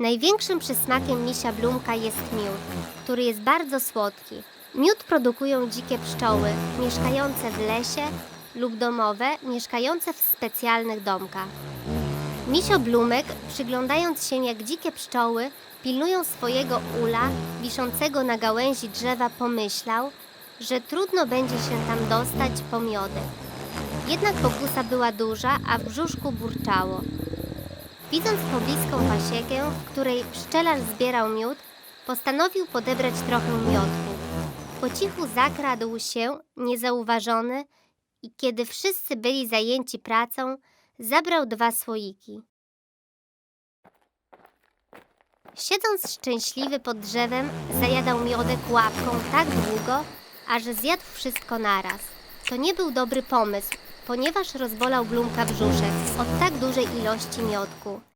Największym przysmakiem misia Blumka jest miód, który jest bardzo słodki. Miód produkują dzikie pszczoły mieszkające w lesie lub domowe mieszkające w specjalnych domkach. Misio Blumek, przyglądając się jak dzikie pszczoły pilnują swojego ula wiszącego na gałęzi drzewa, pomyślał, że trudno będzie się tam dostać po miodek. Jednak pokusa była duża, a w brzuszku burczało. Widząc pobliską pasiekę, w której pszczelarz zbierał miód, postanowił podebrać trochę miodku. Po cichu zakradł się, niezauważony i kiedy wszyscy byli zajęci pracą, zabrał dwa słoiki. Siedząc szczęśliwy pod drzewem, zajadał miodek łapką tak długo, aż zjadł wszystko naraz. To nie był dobry pomysł, ponieważ rozbolał Blumka brzuszek od tak dużej ilości miodku.